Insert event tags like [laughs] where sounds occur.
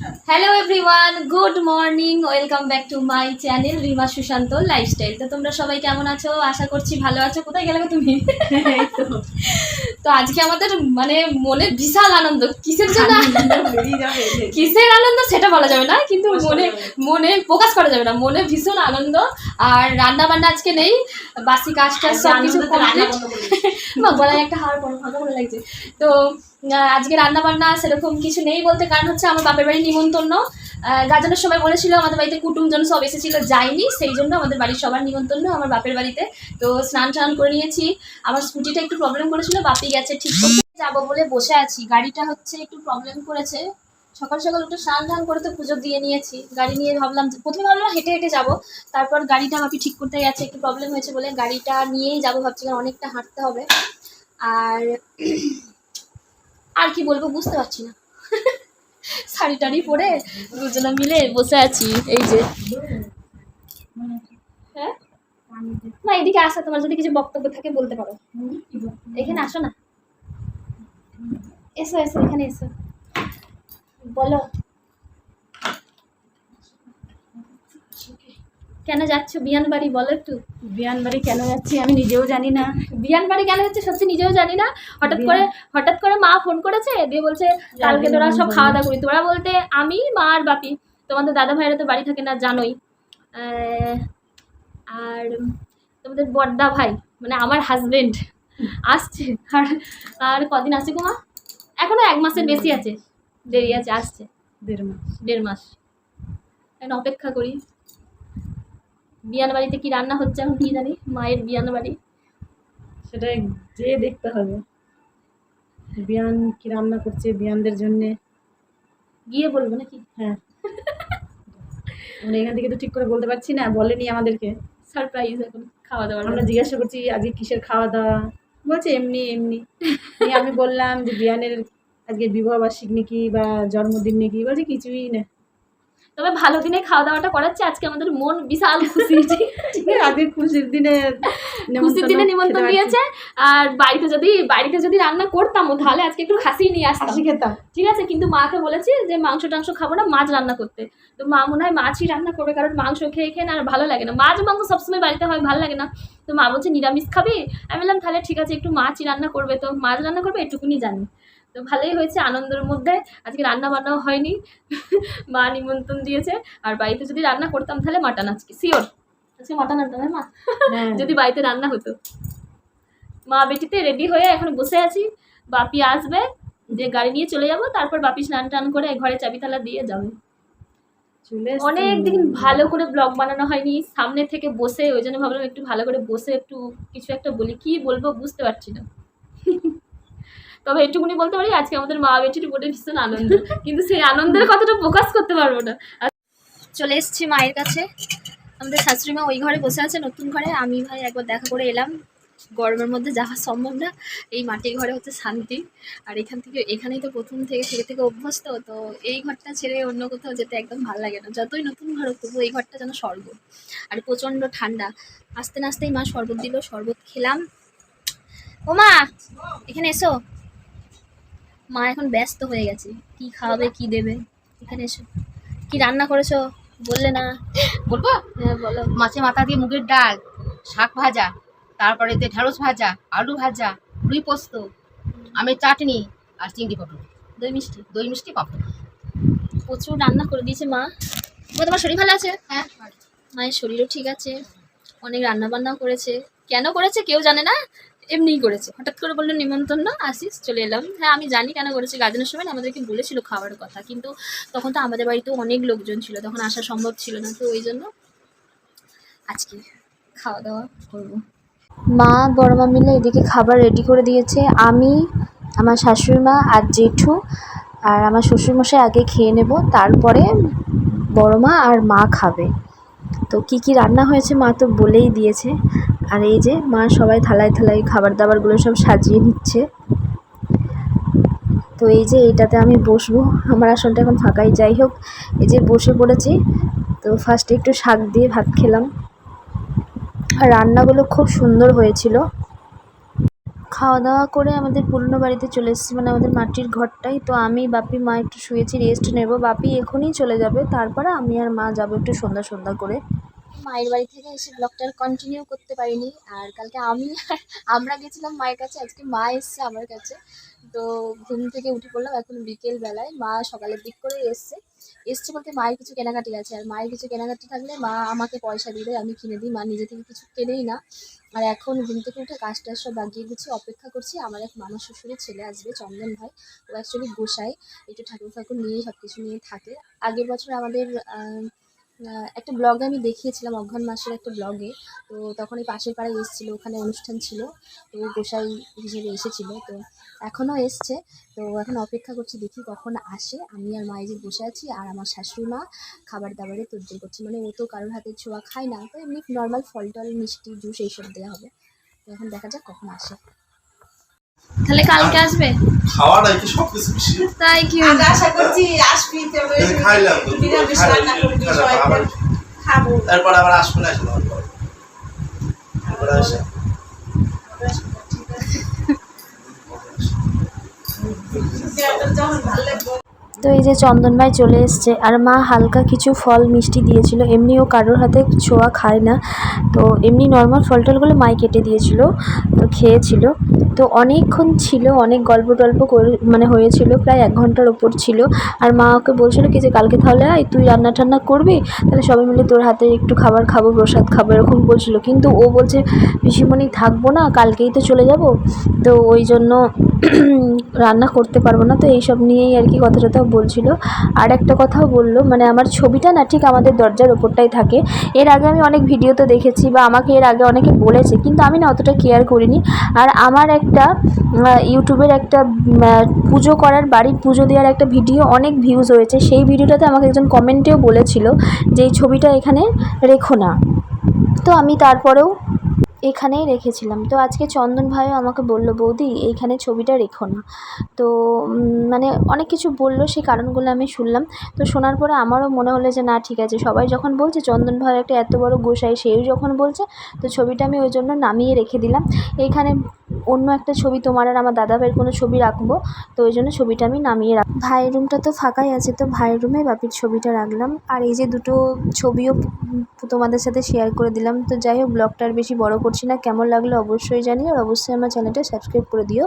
Hello everyone good morning welcome back to my channel Rima Sushant lifestyle তো তোমরা সবাই কেমন আছো? আশা করছি ভালো আছো। কোথায় গেলে তুমি? তো আজকে আমাদের মানে মনে বিশাল আনন্দ। কিসের জন্য? কিসের আনন্দ সেটা বলা যাবে না কিন্তু মনে মনে প্রকাশ করা যাবে না। মনে ভীষণ আনন্দ। আর রান্না বান্না আজকে নেই। বাসি কাজ টাজ সব কিছু গলায় একটা হার পর ভালো লাগছে। তো আজকে রান্না বান্না সেরকম কিছু নেই বলতে কারণ হচ্ছে আমার বাপের বাড়ির নিমন্ত্রণ। গাজনের সময় বলেছিল আমাদের বাড়িতে কুটুমজন সব এসেছিল, যায়নি, সেই জন্য আমাদের বাড়ির সবার নিমন্ত্রণ, আমার বাপের বাড়িতে। তো স্নান টান করে নিয়েছি। আমার স্কুটিটা একটু প্রবলেম করেছিল, বাপি গেছে ঠিক করতে যাব বলে বসে আছি। গাড়িটা হচ্ছে একটু প্রবলেম করেছে। সকাল সকাল একটু স্নান টান করে তো পুজো দিয়ে নিয়েছি। গাড়ি নিয়ে ভাবলাম যে- প্রথমে ভাবলাম হেঁটে হেঁটে যাব। তারপর গাড়িটা বাপি ঠিক করতে গেছে, একটু প্রবলেম হয়েছে বলে গাড়িটা নিয়েই যাব ভাবছি অনেকটা হাঁটতে হবে। আর আর কি বলব বুঝতে পারছি না। শাড়ি টাড়ি পরে দুজনে মিলে বসে আছি, এই যে। হ্যাঁ? না এদিকে আসা, তোমার যদি কিছু বক্তব্য থাকে বলতে পারো। এখানে আসো না। এসো এসো, এখানে এসো। বলো। কেন যাচ্ছ? বিয়ান বাড়ি বলো একটু। বিয়ান বাড়ি কেন যাচ্ছি আমি নিজেও জানি না। বিয়ান বাড়ি কেন যাচ্ছে? সত্যি নিজেও জানি না। হঠাৎ করে হঠাৎ করে মা ফোন করেছে দিয়ে বলছে কালকে তোরা সব খাওয়া দাওয়া করি। তোরা বলতে আমি মা আর বাপি। তোমাদের দাদা ভাইয়েরা তো বাড়ি থাকে না জানোই। আর তোমাদের বড়দা ভাই মানে আমার হাজবেন্ড আসছে। আর আর কদিন আছে গো মা এখনও এক মাসের বেশি আছে। দেরি আছে আসছে। দেড় মাস। দেড় মাস। এখন অপেক্ষা করি। বিয়ান বাড়িতে কি রান্না হচ্ছে এখন কি জানি মায়ের বিয়ান বাড়ি সেটা যে দেখতে হবে। বিয়ান কি রান্না করছে বিয়ানদের জন্যে। গিয়ে বলব নাকি? হ্যাঁ। আমরা এখান থেকে তো ঠিক করে বলতে পারছি না বলেনি আমাদেরকে। সারপ্রাইজ এখন খাওয়া দাওয়া আমরা জিজ্ঞাসা করছি আজকে কিসের খাওয়া দাওয়া? বলছে এমনি এমনি। আমি বললাম যে বিয়ানের আজকে বিবাহ বার্ষিক নাকি বা জন্মদিন নাকি? বলছে কিছুই না। তবে ভালো দিনে খাওয়া দাওয়াটা করাচ্ছে। আজকে আমাদের মন বিশাল খুশি। [laughs] আজকে খুশির দিনে খুশির দিনে নিমন্ত্রণ। দিয়েছে আর বাড়িতে যদি বাড়িতে যদি রান্না করতাম তাহলে আজকে একটু খাসি নিয়ে আসতাম। খেতাম। ঠিক আছে কিন্তু মাকে বলেছি যে মাংস টাংস খাব না মাছ রান্না করতে। তো মা মনে হয় মাছই রান্না করবে কারণ মাংস খেয়ে খেয়ে না আর ভালো লাগে না। মাছ মাংস সবসময় বাড়িতে হয় ভালো লাগে না। তো মা বলছে নিরামিষ খাবি? আমি বললাম তাহলে ঠিক আছে একটু মাছই রান্না করবে তো। মাছ রান্না করবে এটুকুনি জানি। তো ভালোই হয়েছে আনন্দের মধ্যে। আজকে রান্না বান্নাও হয়নি। [laughs] মা নিমন্ত্রণ দিয়েছে। আর বাড়িতে যদি রান্না করতাম তাহলে মাটন আজকে শিওর আজকে মাটন আনতাম মা? হ্যাঁ। যদি বাড়িতে রান্না হতো। মা বেটিতে রেডি হয়ে এখন বসে আছি। বাপি আসবে যে গাড়ি নিয়ে চলে যাব তারপর বাপি স্নান টান করে ঘরে চাবি তালা দিয়ে যাবে। অনেক দিন ভালো করে ব্লগ বানানো হয়নি। সামনে থেকে বসে ওই জন্য ভাবলাম একটু ভালো করে বসে একটু কিছু একটা বলি। কি বলব বুঝতে পারছি না। তবে এটুকুনি বলতে পারি আজকে আমাদের মা বেটির উপরে ভীষণ আনন্দ। কিন্তু সেই আনন্দের কথাটা প্রকাশ করতে পারব না। চলে এসেছি মায়ের কাছে। আমাদের শাশুড়ি মা ওই ঘরে বসে আছে নতুন ঘরে। আমি ভাই একবার দেখা করে এলাম। গরমের মধ্যে যাওয়া সম্ভব না। এই মাটির ঘরে হচ্ছে শান্তি। আর এখান থেকে এখানেই তো প্রথম থেকে থেকে থেকে অভ্যস্ত তো এই ঘরটা ছেড়ে অন্য কোথাও যেতে একদম ভালো লাগে না। যতই নতুন ঘর হোক তবু এই ঘরটা যেন স্বর্গ। আর প্রচণ্ড ঠান্ডা। আস্তে আস্তেই মা শরবত দিল শরবত খেলাম। ও মা এখানে এসো। মা এখন ব্যস্ত হয়ে গেছে। কি খাওয়াবে কি দেবে? এখানে এসো। কি রান্না করেছ? বললে না। বলব? হ্যাঁ বলো। মাছের মাথা দিয়ে মুগের ডাল শাক ভাজা। তারপরে তে ঢেঁড়স ভাজা আলু ভাজা রুই পোস্ত আমের চাটনি আর চিংড়ি পটল। দই মিষ্টি। দই মিষ্টি পাপড়। প্রচুর রান্না করে দিয়েছে মা। ও তোমার শরীর ভালো আছে? হ্যাঁ। মায়ের শরীরও ঠিক আছে। অনেক রান্না বান্নাও করেছে। কেন করেছে কেউ জানে না? এমনিই করেছে। হঠাৎ করে বলল নিমন্ত্রণ না আসিস চলে এলাম। হ্যাঁ আমি জানি কেন করেছে। গাজনের সময় আমাদেরকে বলেছিল খাওয়ার কথা। কিন্তু তখন তো আমাদের বাড়িতেও অনেক লোকজন ছিল। তখন আসা সম্ভব ছিল না। তো ওই জন্য আজকে খাওয়া দাওয়া করব। মা বড় মা মিলে এদিকে খাবার রেডি করে দিয়েছে। আমি, আমার শাশুড়ি মা আর জেঠু আর আমার শ্বশুরমশাই আগে খেয়ে নেব, তারপরে বড় মা আর মা খাবে। তো কি কি রান্না হয়েছে মা তো বলেই দিয়েছে। আর এই যে মা সবাই থালায় থালায় খাবার দাবারগুলো সব সাজিয়ে নিচ্ছে। তো এই যে এইটাতে আমি বসবো। আমার আসনটা এখন ফাঁকাই। যাই হোক, এই যে বসে পড়েছি, তো ফার্স্টে একটু শাক দিয়ে ভাত খেলাম। রান্নাগুলো খুব সুন্দর হয়েছিল। খাওয়া দাওয়া করে আমাদের পুরনো বাড়িতে চলে এসেছি মানে আমাদের মাটির ঘরটাই। তো আমি, বাপি, মা একটু শুয়েছি রেস্ট নেব। বাপি এখনই চলে যাবে, তারপরে আমি আর মা যাব একটু সন্ধ্যা সন্ধ্যা করে। মায়ের বাড়ি থেকে এসে ব্লগটা কন্টিনিউ করতে পারিনি। আর কালকে আমি আমরা গেছিলাম মায়ের কাছে, আজকে মা এসছে আমার কাছে। তো ঘুম থেকে উঠে পড়লাম, এখন বিকেল বেলায়। মা সকালের দিক করে এসছে। এসছে বলতে মায়ের কিছু কেনাকাটি আছে। আর মায়ের কিছু কেনাকাটি থাকলে মা আমাকে পয়সা দিয়ে আমি কিনে দিই। মা নিজে থেকে কিছু কেনেই না। আর এখন ঘুম থেকে উঠে কাজ টাজ সব বাগিয়ে গুছি অপেক্ষা করছি। আমার এক মামা শ্বশুরের ছেলে আসবে, চন্দন ভাই। ও অ্যাকচুয়ালি গোসাই। একটু ঠাকুর ফাকুর নিয়ে সব কিছু নিয়ে থাকে। আগের বছর আমাদের একটা ব্লগে আমি দেখিয়েছিলাম অঘ্রান মাসের একটা ব্লগে তো তখন এই পাশের পাড়ায় এসেছিল, ওখানে অনুষ্ঠান ছিল। তো গোসাই হিসেবে এসেছিল। তো এখনও এসছে। তো এখন অপেক্ষা করছি, দেখি কখন আসে। আমি আর মায়ে যে বসে আছি, আর আমার শাশুড়ি মা খাবার দাবারে তোজ্জোর করছে। মানে ও তো কারোর হাতের ছোঁয়া খায় না। তো এমনি নর্মাল ফল টল মিষ্টি, জুস এইসব দেওয়া হবে। তো এখন দেখা যাক কখন আসে। তাহলে কালকে আসবে? খাওয়া নাই কি? সব কিছু মিশিয়ে। তাই কি আমরা আশা করছি আসবি তবে খাইলাম তো নিরামিষ খাইলাম, রান্না করবি সবাই খাব। তারপর আবার আসবে না আসলে তারপরে আসে তো এই যে চন্দন ভাই চলে এসছে আর মা হালকা কিছু ফল মিষ্টি দিয়েছিল এমনিও কারোর হাতে ছোঁয়া খায় না। তো এমনি নর্মাল ফল টলগুলো মাই কেটে দিয়েছিল তো খেয়েছিল। তো অনেকক্ষণ ছিল, অনেক গল্প টল্প করে মানে হয়েছিল, প্রায় এক ঘণ্টার ওপর ছিল। আর মা ওকে বলছিল কি যে, কালকে তাহলে আয়, তুই রান্না টান্না করবি? তাহলে সবাই মিলে তোর হাতে একটু খাবার খাব, প্রসাদ খাব, এরকম বলছিল। কিন্তু ও বলছে, পিসিমণি থাকব না, কালকেই তো চলে যাব। তো ওই জন্য রান্না করতে পারব না, তো এইসব নিয়েই আর কি কথা টথা বলছিল। আর একটা কথাও বলল মানে আমার ছবিটা না ঠিক আমাদের দরজার ওপরটাই থাকে। এর আগে আমি অনেক ভিডিওতে দেখেছি বা আমাকে এর আগে অনেকে বলেছে, কিন্তু আমি না অতটা কেয়ার করিনি। আর আমার একটা ইউটিউবের একটা পুজো করার, বাড়ির পুজো দেওয়ার একটা ভিডিও অনেক ভিউজ হয়েছে। সেই ভিডিওটাতে আমাকে একজন কমেন্টেও বলেছিল যে, এই ছবিটা এখানে রেখো না। তো আমি তারপরেও এখানেই রেখেছিলাম। তো আজকে চন্দন ভাইও আমাকে বলল, বৌদি, এইখানে ছবিটা রেখো না। তো মানে অনেক কিছু বলল, সেই কারণগুলো আমি শুনলাম। তো শোনার পরে আমারও মনে হলো যে, না, ঠিক আছে। সবাই যখন বলছে, চন্দন ভাই একটা এত বড় গোসাই, সেও যখন বলছে, তো ছবিটা আমি ওই জন্য নামিয়ে রেখে দিলাম। এইখানে অন্য একটা ছবি তোমার আর আমার দাদা ভাইয়ের কোনো ছবি রাখব, তো ওই জন্য ছবিটা আমি নামিয়ে রাখ ভাইয়ের রুমটা তো ফাঁকাই আছে, তো ভাইয়ের রুমে বাপির ছবিটা রাখলাম। আর এই যে দুটো ছবিও তোমাদের সাথে শেয়ার করে দিলাম, তো যাই হোক, ব্লগটা আর বেশি বড় করছি না, কেমন লাগল অবশ্যই জানি আর অবশ্যই আমার চ্যানেলটা সাবস্ক্রাইব করে দিও।